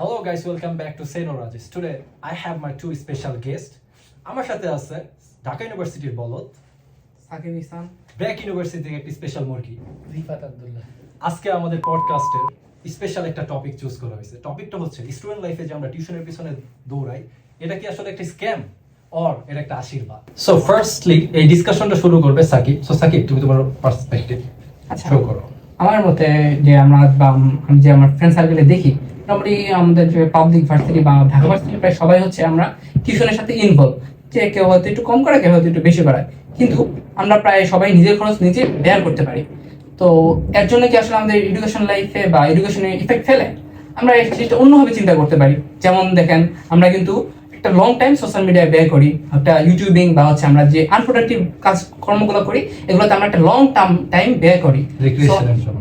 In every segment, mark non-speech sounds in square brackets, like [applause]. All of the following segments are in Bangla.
Hello guys, welcome back to Seno Rajesh. Today I have my two special guests. আমার সাথে আছে ঢাকা ইউনিভার্সিটির বলদ সাকিব ইসলাম ব্র্যাক ইউনিভার্সিটি থেকে একটি স্পেশাল মুরগি। রিফাত আব্দুল্লাহ। আজকে আমাদের পডকাস্টের স্পেশাল একটা টপিক চুজ করা হয়েছে। টপিকটা হচ্ছে স্টুডেন্ট লাইফে যে আমরা টিউশনের পিছনে দৌড়াই এটা কি আসলে একটা স্ক্যাম অর এটা একটা আশীর্বাদ? সো ফার্স্টলি এই ডিসকাশনটা শুরু করবে সাকিব। সো সাকিব তুমি তোমার পার্সপেক্টিভ আচ্ছা। শো করো। আমার মতে যে আমরা বা আমি যে আমার ফ্রেন্ড সার্কেলে দেখি মোটামুটি আমাদের যে পাবলিক ভার্সিটি বা ঢাকা ভার্সিটি প্রায় সবাই হচ্ছে আমরা টিউশনের সাথে ইনভলভ যে কেউ হয়তো একটু কম করে, কেউ হয়তো একটু বেশি করায় কিন্তু আমরা প্রায় সবাই নিজের খরচ নিজে ব্যয় করতে পারি। তো এর জন্য কি আসলে আমাদের এডুকেশন লাইফে বা এডুকেশনে ইফেক্ট ফেলে? আমরা জিনিসটা অন্যভাবে চিন্তা করতে পারি। যেমন দেখেন, আমরা কিন্তু একটা লং টাইম সোশ্যাল মিডিয়ায় ব্যয় করি একটা ইউটিউবিং বা হচ্ছে আমরা যে আনপ্রোডাক্টিভ কাজ কর্মগুলো করি এগুলোতে আমরা একটা লং টার্ম টাইম ব্যয় করি।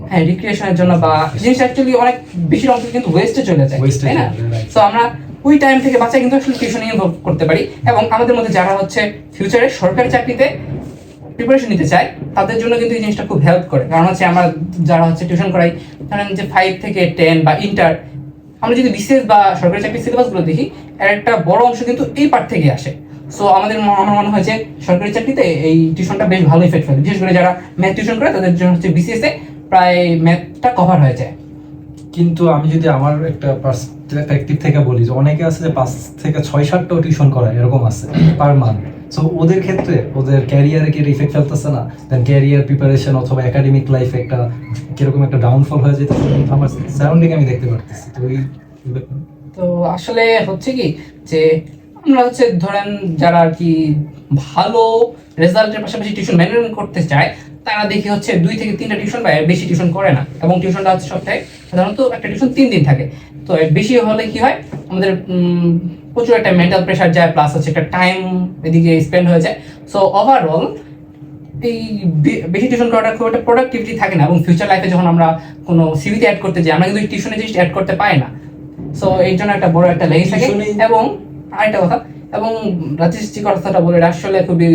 হ্যাঁ রিক্রিয়েশনের জন্য বা জিনিস অ্যাকচুয়ালি অনেক বেশি অংশ কিন্তু ওয়েস্টে চলে যায় তাই না. সো আমরা ওই টাইম থেকে বাচ্চা কিন্তু আসলে টিউশন ইনভলভ করতে পারি এবং আমাদের মধ্যে যারা হচ্ছে ফিউচারে সরকারি চাকরিতে প্রিপারেশন নিতে চায় তাদের জন্য কিন্তু এই জিনিসটা খুব হেল্প করে কারণ হচ্ছে আমরা যারা হচ্ছে টিউশন করাই ধরেন যে ফাইভ থেকে টেন বা ইন্টার আমরা যদি বিসিএস বা সরকারি চাকরির সিলেবাসগুলো দেখি, এর একটা বড় অংশ কিন্তু এই পার্ট থেকে আসে। সো আমাদের আমার মনে হয় যে সরকারি চাকরিতে এই টিউশনটা বেশ ভালো ইফেক্ট ফেলে। বিশেষ করে যারা ম্যাথ টিউশন করে, তাদের জন্য হচ্ছে বিসিএস এ প্রায় ম্যাথটা কভার হয়ে যায়। কিন্তু আমি যদি আমার একটা পার্সপেক্টিভ থেকে বলি, যে অনেকে আছে যে পাঁচ থেকে ছয় সাতটাও টিউশন করায়, এরকম আছে পার মান্থ সো ওদের ক্ষেত্রে, ওদের ক্যারিয়ারে কি ইফেক্ট ফেলতেছে না? দেন ক্যারিয়ার প্রিপারেশন অথবা একাডেমিক লাইফ একটা কীরকম একটা ডাউনফল হয়ে কিন্তু আমার সারাউন্ডিং আমি দেখতে পারতেছি। তো তো আসলে হচ্ছে কি যে, আমরা হচ্ছে ধরেন যারা আর কি ভালো রেজাল্টের পাশাপাশি টিউশন মেনটেন করতে চায়, তারা দেখি হচ্ছে দুই থেকে তিনটা টিউশন বা বেশি টিউশন করে না। এবং টিউশনটা হচ্ছে সপ্তাহে সাধারণত একটা টিউশন তিন দিন থাকে। তো বেশি হলে কি হয়? আমাদের প্রচুর একটা মেন্টাল প্রেশার যায় প্লাস হচ্ছে একটা টাইম এদিকে স্পেন্ড হয়ে যায়। সো ওভারঅল এই বেশি টিউশন করাটা খুব একটা প্রোডাক্টিভিটি থাকে না এবং ফিউচার লাইফে যখন আমরা কোনো সিভিতে অ্যাড করতে যাই আমরা কিন্তু টিউশনে জিনিস অ্যাড করতে পাই না। সো এই জন্য একটা বড় একটা লেগে থাকে। এবং আরেকটা কথা এবং রাজেশ যে কথাটা বলে আসলে খুবই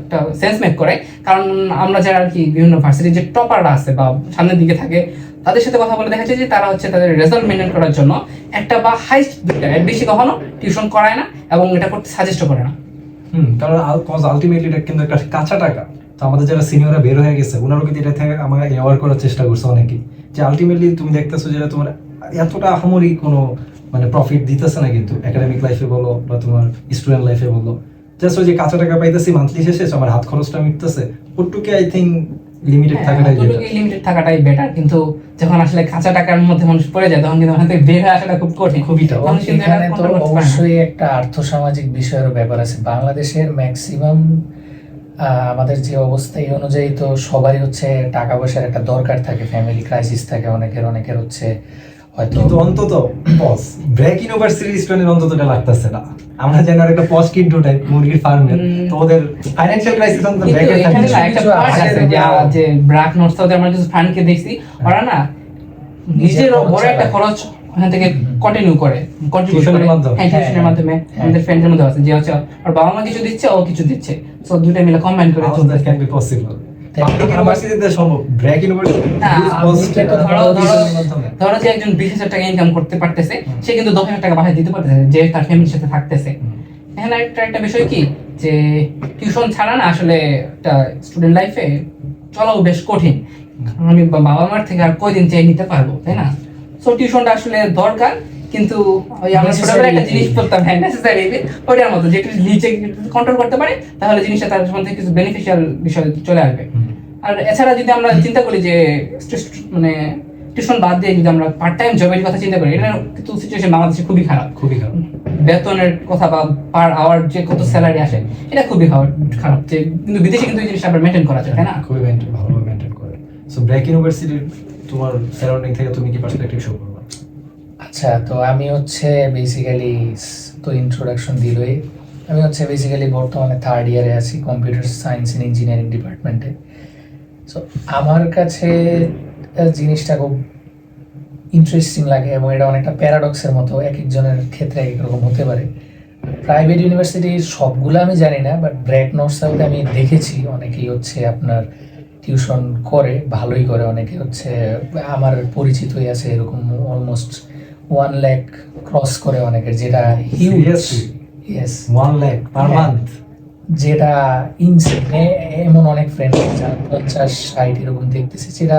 একটা সেন্স মেক করে। কারণ আমরা যারা আর কি বিভিন্ন ভার্সিটির যে টপাররা আছে বা সামনের দিকে থাকে তাদের সাথে কথা বলে দেখা যায় যে তারা হচ্ছে তাদের রেজাল্ট মেনটেন করার জন্য একটা বা হাইস্ট দুইটা বেশি কখনো টিউশন করায় না এবং এটা করতে সাজেস্টও করে না। হুম, কারণ কজ আলটিমেটলি এটা কিন্তু একটা কাঁচা টাকা। তো আমাদের যারা সিনিয়ররা বের হয়ে গেছে, ওনারও কিন্তু এটা থেকে আমার অ্যাওয়ার করার চেষ্টা করছে অনেকেই। যে আলটিমেটলি তুমি দেখতেছো যেটা তোমার এতটা আহামরি কোনো মানে প্রফিট দিতেছে না কিন্তু একাডেমিক লাইফে বলো বা তোমার স্টুডেন্ট লাইফে বলো। জাস্ট ওই যে কাঁচা টাকা পাইতেছি মান্থলি শেষে আমার হাত খরচটা মিটতেছে। ওটুকে আই থিঙ্ক লিমিটেড হ্যাঁ, থাকাটাই লিমিটেড থাকাটাই বেটার কিন্তু যখন আসলে কাঁচা টাকার মধ্যে মানুষ পড়ে যায় তখন কিন্তু ওখান থেকে বের আসাটা খুব কঠিন। খুবই এখানে তো। অবশ্যই একটা আর্থসামাজিক বিষয়ের ব্যাপার আছে। বাংলাদেশের ম্যাক্সিমাম আমাদের যে অবস্থা এই অনুযায়ী তো সবারই হচ্ছে টাকা পয়সার একটা দরকার থাকে। ফ্যামিলি ক্রাইসিস থাকে অনেকের অনেকের হচ্ছে হয়তো কিন্তু অন্তত পজ এটা লাগতেছে না। আমরা জানি আর একটা পজ কিন্টু টাইপ মুরগির ফার্মের তো ওদের ফাইন্যান্সিয়াল ক্রাইসিস অন্তত আছে যে ব্রাক ওদের আমরা কিছু ফ্রেন্ডকে দেখছি ওরা না নিজের খরচ বড় একটা খরচ ওখান থেকে কন্টিনিউ করে। মাধ্যমে। হ্যাঁ টিউশনের হ্যাঁ, মাধ্যমে। হ্যাঁ। আমাদের ফ্রেন্ডের মধ্যে আছে যে হচ্ছে আর বাবা মা কিছু দিচ্ছে ও কিছু দিচ্ছে। সো দুটো মিলে কম্বাইন করে How that চলতেছে ধরো যে একজন বিশ হাজার টাকা ইনকাম করতে পারতেছে সে কিন্তু দশ হাজার টাকা বাসায় দিতে পারতেছে যে তার ফ্যামিলির সাথে থাকতেছে। এখানে একটা একটা বিষয় কি যে টিউশন ছাড়া না আসলে একটা স্টুডেন্ট লাইফে চলাও বেশ কঠিন। আমি বাবা মার থেকে আর কয়দিন চেয়ে নিতে পারব তাই না? সো টিউশনটা আসলে দরকার কিন্তু ওই আমরা ছোটবেলায় একটা জিনিস করতাম হ্যাঁ নেসেসারি ওইটার মতো যে একটু নিচে কন্ট্রোল করতে পারে তাহলে জিনিসটা তার মধ্যে কিছু বেনিফিশিয়াল বিষয় চলে আসবে। আর এছাড়া যদি আমরা চিন্তা করি যে মানে টিউশন বাদ দিয়ে যদি আমরা পার্ট টাইম জবের কথা চিন্তা করি এটা কিন্তু সিচুয়েশন বাংলাদেশে খুবই খারাপ। খুবই খারাপ। বেতনের কথা বা পার আওয়ার যে কত স্যালারি আসে এটা খুবই খারাপ খারাপ। যে কিন্তু বিদেশে কিন্তু এই জিনিসটা আবার মেনটেন করা যায় তাই না? খুবই maintain- ভালোভাবে মেনটেন করে। সো ব্র্যাক ইউনিভার্সিটির তোমার সারাউন্ডিং থেকে তুমি কি পার্সপেক্টিভ শো করবে? আচ্ছা তো আমি হচ্ছে বেসিক্যালি তো ইন্ট্রোডাকশন দিলই। আমি হচ্ছে বেসিক্যালি বর্তমানে থার্ড ইয়ারে আছি কম্পিউটার সায়েন্স অ্যান্ড ইঞ্জিনিয়ারিং ডিপার্টমেন্টে সো আমার কাছে জিনিসটা খুব ইন্টারেস্টিং লাগে এবং এটা অনেকটা প্যারাডক্সের মতো, এক একজনের ক্ষেত্রে এক রকম হতে পারে। প্রাইভেট ইউনিভার্সিটির সবগুলো আমি জানি না বাট ব্র্যাক নোটসটাতে আমি দেখেছি, অনেকেই হচ্ছে আপনার টিউশন করে, ভালোই করে, অনেকে হচ্ছে, আমার পরিচিতই আছে এরকম অলমোস্ট ওয়ান ল্যাক ক্রস করে অনেকের যেটা huge yes one lakh per. Month যেটা ইনসেন এমন অনেক ফ্রেন্ড যারা পঞ্চাশ ষাট এরকম দেখতেছি যেটা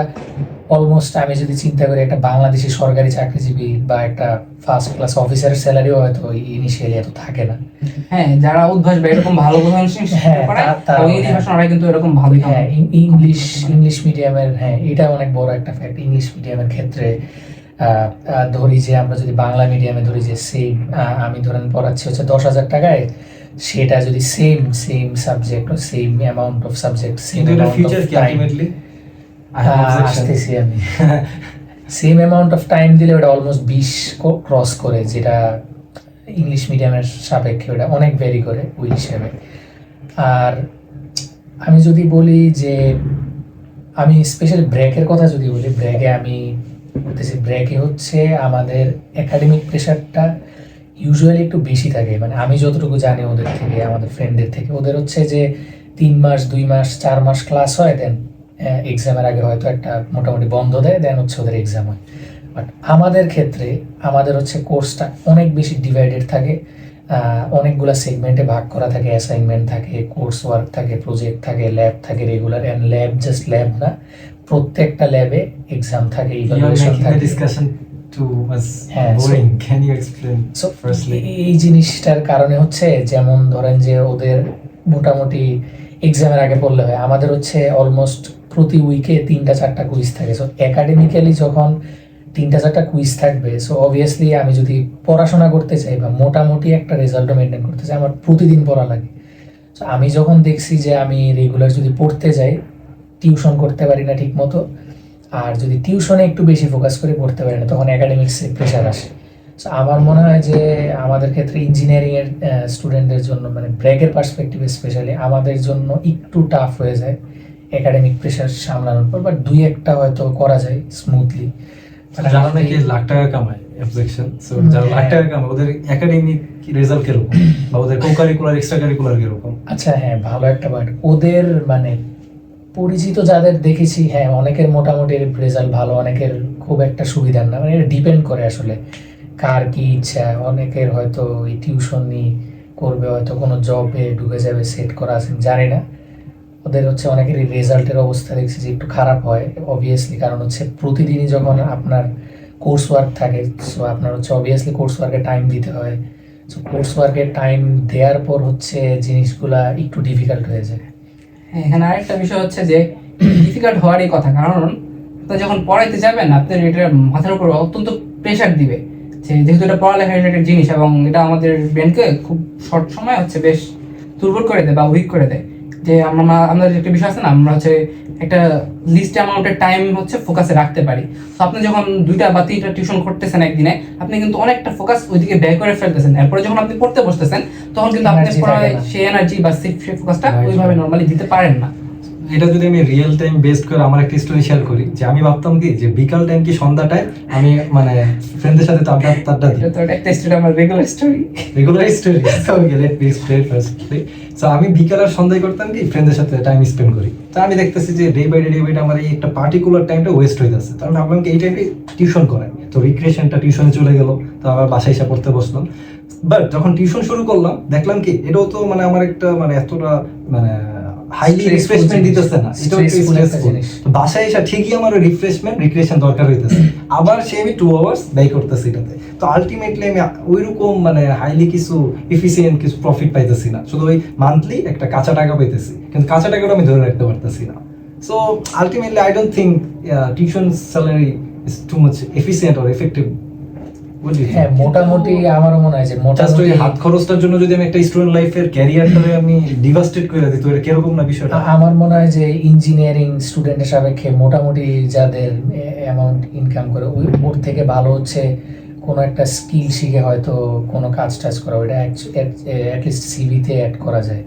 অলমোস্ট আমি যদি চিন্তা করি একটা বাংলাদেশি সরকারি চাকরিজীবী বা একটা ফার্স্ট ক্লাস অফিসার স্যালারিও হয়তো ইনিশিয়ালি এত থাকে না। হ্যাঁ যারা উদ্ভাস বা এরকম ভালো হ্যাঁ, কিন্তু এরকম ভালোই হ্যাঁ ইংলিশ ইংলিশ মিডিয়ামের হ্যাঁ এটা অনেক বড় একটা ফ্যাক্ট ইংলিশ মিডিয়ামের ক্ষেত্রে। ধরি যে আমরা যদি বাংলা মিডিয়ামে ধরি যে সেম আমি ধরেন পড়াচ্ছি হচ্ছে দশ হাজার টাকায় সেটা যদি same same subject same amount of subject same future কি আলটিমেটলি আসতেছি আমি। সেম অ্যামাউন্ট অফ টাইম দিলে ওটা অলমোস্ট বিশ ক্রস করে যেটা ইংলিশ মিডিয়ামের সাপেক্ষে ওটা অনেক ভ্যারি করে ওই হিসেবে। আর আমি যদি বলি যে আমি স্পেশাল ব্রেকের কথা যদি বলি ব্রেকে আমি বলতেছি ব্রেকে হচ্ছে আমাদের একাডেমিক প্রেশারটা ইউজুয়ালি একটু বেশি থাকে। মানে আমি যতটুকু জানি ওদের থেকে, আমাদের ফ্রেন্ডদের থেকে। ওদের হচ্ছে যে তিন মাস, দুই মাস, চার মাস ক্লাস হয় দেন এক্সামের আগে হয়তো একটা মোটামুটি বন্ধ দেয় দেন হচ্ছে ওদের এক্সাম হয়। বাট আমাদের ক্ষেত্রে আমাদের হচ্ছে কোর্সটা অনেক বেশি ডিভাইডেড থাকে। অনেকগুলা সেগমেন্টে ভাগ করা থাকে অ্যাসাইনমেন্ট থাকে কোর্স ওয়ার্ক থাকে প্রজেক্ট থাকে ল্যাব থাকে regular and lab just lab না। প্রত্যেকটা ল্যাবে এক্সাম থাকে ইভালুয়েশন থাকে much হ্যাঁ, so- boring. Can you explain So, firstly? এই জিনিসটার কারণে হচ্ছে যেমন ধরেন যে ওদের মোটামুটি এক্সামের আগে পড়লে হয় আমাদের হচ্ছে অলমোস্ট প্রতি উইকে তিনটা চারটা কুইজ থাকে সো একাডেমিক্যালি যখন তিনটা চারটা কুইজ থাকবে সো অবভিয়াসলি আমি যদি পড়াশোনা করতে চাই বা মোটামুটি একটা রেজাল্টও মেনটেন করতে চাই আমার প্রতিদিন পড়া লাগে সো আমি যখন দেখছি যে আমি রেগুলার যদি পড়তে যাই টিউশন করতে পারি না ঠিক মতো আর যদি টিউশনে একটু বেশি ফোকাস করে পড়তে পারি না তখন একাডেমিক্সে প্রেশার আসে। So, আমার মনে হয় যে আমাদের ক্ষেত্রে ইঞ্জিনিয়ারিং এর স্টুডেন্টদের জন্য মানে ব্রেকের পার্সপেক্টিভ স্পেশালি আমাদের জন্য একটু টাফ হয়ে যায় একাডেমিক প্রেশার সামলানোর পর বাট দুই একটা হয়তো করা যায় স্মুথলি যারা নাকি লাখ টাকা কামায় সো যারা লাখ হ্যাঁ। টাকা কামায় ওদের একাডেমিক রেজাল্ট কীরকম? বা ওদের কো কারিকুলার এক্সট্রা কারিকুলার কীরকম? আচ্ছা হ্যাঁ ভালো একটা ওদের মানে পরিচিত যাদের দেখেছি হ্যাঁ অনেকের মোটামুটি রেজাল্ট ভালো, অনেকের খুব একটা সুবিধার না। মানে এটা ডিপেন্ড করে আসলে কার কি ইচ্ছা। অনেকের হয়তো এই টিউশন নিয়ে করবে, হয়তো কোনো জবে ঢুকে যাবে সেট করা আছে জানি না। ওদের হচ্ছে অনেকেরই রেজাল্টের অবস্থা দেখছি যে একটু খারাপ হয়। অবভিয়াসলি কারণ হচ্ছে প্রতিদিনই যখন আপনার কোর্স ওয়ার্ক থাকে সো আপনার হচ্ছে অবভিয়াসলি কোর্স ওয়ার্কে টাইম দিতে হয়। সো কোর্স ওয়ার্কে টাইম দেওয়ার পর হচ্ছে জিনিসগুলা একটু ডিফিকাল্ট হয়ে যায়। এখানে আরেকটা বিষয় হচ্ছে যে ডিফিকাল্ট হওয়ারই কথা। কারণ, আপনি যখন পড়াইতে যাবেন আপনার এটা মাথার উপর অত্যন্ত প্রেশার দিবে। যে, যেহেতু এটা পড়ালেখা রিলেটেড জিনিস এবং এটা আমাদের ব্রেনকে খুব শর্ট সময় হচ্ছে বেশ দুর্বল করে দেয় বা উইক করে দেয়। যে আমরা আমাদের একটা বিষয় আছে না আমরা হচ্ছে একটা লিস্ট অ্যামাউন্টের টাইম হচ্ছে ফোকাসে রাখতে পারি। তো আপনি যখন দুইটা বা তিনটা টিউশন করতেছেন একদিনে আপনি কিন্তু অনেকটা ফোকাস ওইদিকে ব্যয় করে ফেলতেছেন। এরপরে যখন আপনি পড়তে বসতেছেন তখন কিন্তু আপনি সেই এনার্জি বা সেই ফোকাসটা ওইভাবে নর্মালি দিতে পারেন না। এটা যদি আমি রিয়েল টাইম বেস্ট করে আমার একটা স্টোরি শেয়ার করি যে আমি ভাবতাম কি যে বিকাল টাইম কি সন্ধ্যা টাইম আমি মানে ফ্রেন্ডদের সাথে তো আড্ডা আড্ডা দিই। এটা তো একটা স্টোরি আমার regular story regular story so let me explain firstly so আমি বিকাল আর সন্ধ্যায় করতাম কি ফ্রেন্ডদের সাথে টাইম স্পেন্ড করি। তো আমি দেখতেছি যে day by day day by day আমার এই একটা পার্টিকুলার টাইমটা ওয়েস্ট হয়ে যাচ্ছে। তখন ভাবলাম কি এই টাইমে টিউশন করাই। তো রিক্রিয়েশনটা টিউশনে চলে গেল তো আবার বাসায় এসে পড়তে বসলাম। বাট যখন টিউশন শুরু করলাম দেখলাম কি এটাও তো মানে আমার একটা মানে এতটা মানে হাইলি রিফ্রেশমেন্ট দিতেছে না এটা বাসায় এসে ঠিকই আমার রিফ্রেশমেন্ট রিক্রিয়েশন দরকার হইতেছে। আবার সে আমি টু আওয়ার্স ব্যয় করতেছি এটাতে। তো আলটিমেটলি আমি ওইরকম মানে হাইলি কিছু এফিসিয়েন্ট কিছু প্রফিট পাইতেছি না। শুধু ওই মান্থলি একটা কাঁচা টাকা পাইতেছি। কিন্তু কাঁচা টাকাটা আমি ধরে রাখতে পারতেছি না। So ultimately I don't think tuition salary is too much efficient or effective হ্যাঁ মোটামুটি আমারও মনে হয় যে জাস্ট ওই হাত খরচটার জন্য যদি আমি একটা স্টুডেন্ট লাইফের ক্যারিয়ারটারে আমি ডিভাস্টেট করে দিই তো এটা কীরকম না বিষয়টা? আমার মনে হয় যে ইঞ্জিনিয়ারিং স্টুডেন্টের সাপেক্ষে মোটামুটি যাদের অ্যামাউন্ট ইনকাম করে ওই ওর থেকে ভালো হচ্ছে কোনো একটা স্কিল শিখে হয়তো কোনো কাজ টাজ করা ওইটা অ্যাটলিস্ট সিভিতে অ্যাড করা যায়।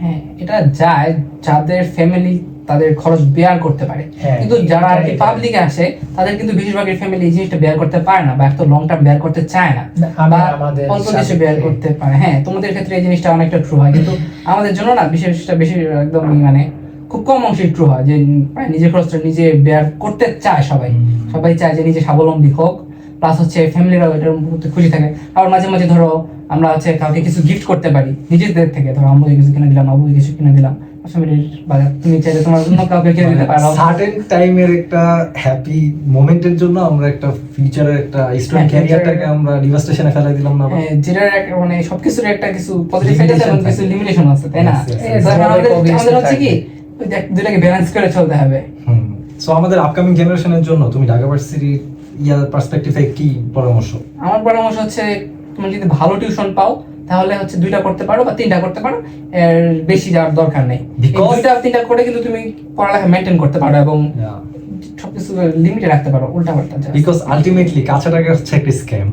হ্যাঁ এটা যায় যাদের ফ্যামিলি তাদের খরচ বেয়ার করতে পারে। হ্যাঁ, কিন্তু যারা আর কি পাবলিকে আসে তাদের কিন্তু বেশিরভাগের ফ্যামিলি এই জিনিসটা বেয়ার করতে পারে না বা এত লং টার্ম বেয়ার করতে চায় না। বা আমাদের অল্প বেয়ার করতে পারে। হ্যাঁ তোমাদের ক্ষেত্রে এই জিনিসটা অনেকটা ট্রু হয়। কিন্তু আমাদের জন্য না বিশেষটা বেশি একদম মানে খুব কম অংশে ট্রু হয় যে প্রায় নিজের খরচটা নিজে বেয়ার করতে চায় সবাই। সবাই চায় যে নিজে স্বাবলম্বী হোক। প্লাস হচ্ছে ফ্যামিলিরাও এটার প্রতি খুশি থাকে। আবার মাঝে মাঝে ধরো আমরা হচ্ছে কাউকে কিছু গিফট করতে পারি নিজেদের থেকে। ধরো আম্মুকে কিছু কিনে দিলাম আব্বুকে কিছু কিনে দিলাম। তুমি চাইলে তোমার অন্য কাউকে কিনে দিতে পারো। সার্টেন টাইমের একটা হ্যাপি মোমেন্টের জন্য আমরা একটা ফিউচারের একটা স্টুডেন্ট হ্যাঁ, ক্যারিয়ারটাকে আমরা ডিভাস্টেশনে ফেলাই দিলাম না হ্যাঁ, মানে সবকিছুর একটা কিছু পজিটিভ সাইড আছে এবং কিছু লিমিটেশন আছে তাই না? Yes, yes, yes. তো এখন আমাদের হচ্ছে কি দুটাকে ব্যালেন্স করে চলতে হবে। সো আমাদের আপকামিং জেনারেশনের জন্য তুমি ঢাকা ভার্সিটির ইয়ার পার্সপেক্টিভে কি পরামর্শ? আমার পরামর্শ হচ্ছে তুমি যদি ভালো টিউশন পাও তাহলে হচ্ছে দুইটা করতে পারো বা তিনটা করতে পারো। এর বেশি যাওয়ার দরকার নেই। দুইটা তিনটা করে কিন্তু তুমি পড়ালেখা মেনটেন করতে পারো এবং সবকিছু লিমিটে রাখতে পারো উল্টা পাল্টা বিকজ আলটিমেটলি কাঁচা টাকা হচ্ছে একটা স্ক্যাম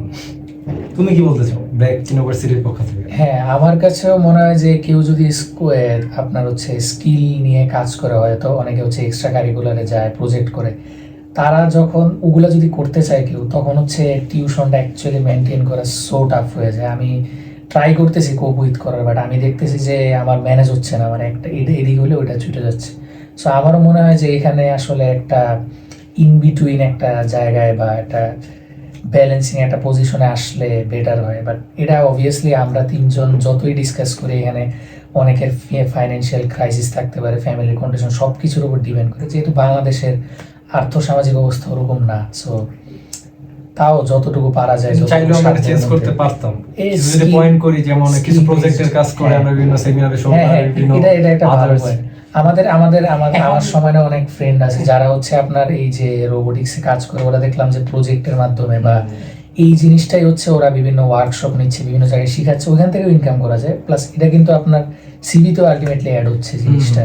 তুমি কি বলতে চাও? ব্র্যাক ইউনিভার্সিটির পক্ষ থেকে। হ্যাঁ আমার কাছেও মনে হয় যে কেউ যদি আপনার হচ্ছে স্কিল নিয়ে কাজ করে হয়তো অনেকে হচ্ছে এক্সট্রা কারিকুলারে যায় প্রজেক্ট করে। তারা যখন ওগুলো যদি করতে চায় কেউ, তখন হচ্ছে টিউশনটা অ্যাকচুয়ালি মেনটেন করা সো টাফ হয়ে যায়। আমি ট্রাই করতেছি কোপ উইথ করার বাট আমি দেখতেছি যে আমার ম্যানেজ হচ্ছে না মানে একটা এদি- এদিক হলে ওইটা ছুটে যাচ্ছে। সো আমারও মনে হয় যে এখানে আসলে একটা ইন বিটুইন একটা জায়গায় বা একটা ব্যালেন্সিং একটা পজিশনে আসলে বেটার হয়। বাট এটা অবভিয়াসলি আমরা তিনজন যতই ডিসকাস করি, এখানে অনেকের ফাইন্যান্সিয়াল ক্রাইসিস থাকতে পারে ফ্যামিলি কন্ডিশন সব কিছুর উপর ডিপেন্ড করে। যেহেতু বাংলাদেশের আর্থসামাজিক অবস্থা ওরকম না সো তাও যতটুকু পারা যায় চাইলেও আমরা চেঞ্জ করতে পারতাম। যদি পয়েন্ট করি যেমন কিছু প্রজেক্টের কাজ করে হ্যাঁ। আমরা বিভিন্ন সেমিনারে শো হ্যাঁ, বিভিন্ন এটা এটা একটা ভালো point। আমাদের আমাদের আমাদের আমার সময় অনেক ফ্রেন্ড আছে যারা হচ্ছে আপনার এই যে রোবোটিক্সে কাজ করে ওরা দেখলাম যে প্রজেক্টের মাধ্যমে বা এই জিনিসটাই হচ্ছে ওরা বিভিন্ন ওয়ার্কশপ নিচ্ছে বিভিন্ন জায়গায় শিখাচ্ছে ওখান থেকেও ইনকাম করা যায়। প্লাস এটা কিন্তু আপনার সিভিতেও আলটিমেটলি অ্যাড হচ্ছে জিনিসটা।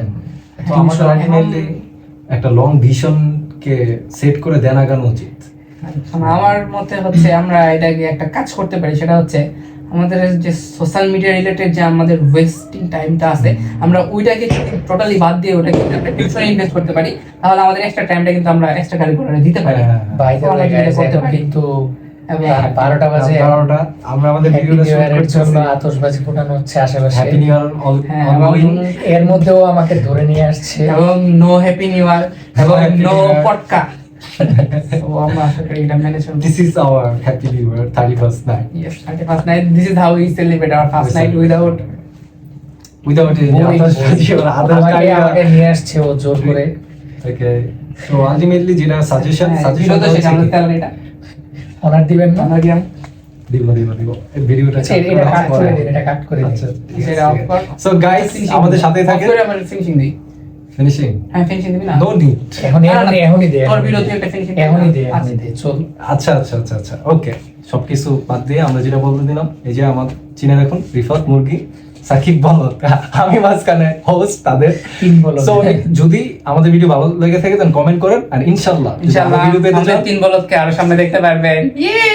তো আমাদের আলটিমেটলি একটা লং ভিশন কে সেট করে দেন আগানো উচিত। আমার মতে হচ্ছে আমরা এটাকে একটা কাজ করতে পারি সেটা হচ্ছে আমাদের যে সোশ্যাল মিডিয়া রিলেটেড যে আমাদের ওয়েস্টিং টাইমটা আছে আমরা ওইটাকে টোটালি বাদ দিয়ে ওটাকে একটা টিউশনে ইনভেস্ট করতে পারি তাহলে আমাদের এক্সট্রা টাইমটা কিন্তু আমরা এক্সট্রা কারিকুলারে দিতে পারি। হ্যাঁ, তো আমরা ওয়ে যেটা করতে পারি। কিন্তু এবং হ্যাঁ, বারোটা বাজে। বারোটা আমরা আমাদের আতশবাজি ফোটানো হচ্ছে আশেপাশে। হ্যাপি নিউ ইয়ার হ্যাঁ, অলওয়েজ এবং- এর মধ্যেও আমাকে ধরে নিয়ে আসছে। এবং নো হ্যাপি নিউ ইয়ার এবং Happy নো পটকা তো আমরা আশা করি এটা ম্যানেজ করব this is our happy new year 31st night Yes, 31st night. This is how we celebrate our first night without without [laughs] any আমাকে নিয়ে আসছে ও জোর করে। ওকে সো আলটিমেটলি যেটা সাজেশন হ্যাঁ, সাজেশন অনার দিবেন না আমরা গিয়ে দিব দিব দিব ভিডিওটা আচ্ছা, এটা কাট করে দিন এটা কাট করে দিন আচ্ছা। সো গাইস আমাদের দিই। সাথে থাকে করে finishing দিই। ফিনিশিং হ্যাঁ, দিবি না? নো নিড এখন এখনই এখনই দে তোর। তুই একটা এখনই? দে আচ্ছা। দে চল আচ্ছা আচ্ছা আচ্ছা আচ্ছা ওকে সবকিছু বাদ দিয়ে আমরা যেটা বলতে দিলাম এই যে আমার চিনে রাখুন রিফাত মুরগি সাকিব বলত আমি মাঝখানে হোস্ট তাদের। তিন বলো So, যদি আমাদের ভিডিও ভালো লেগে থাকে দেন কমেন্ট করেন আর ইনশাল্লাহ চান। তিন বলদকে আরও সামনে দেখতে পারবেন। ইয়ে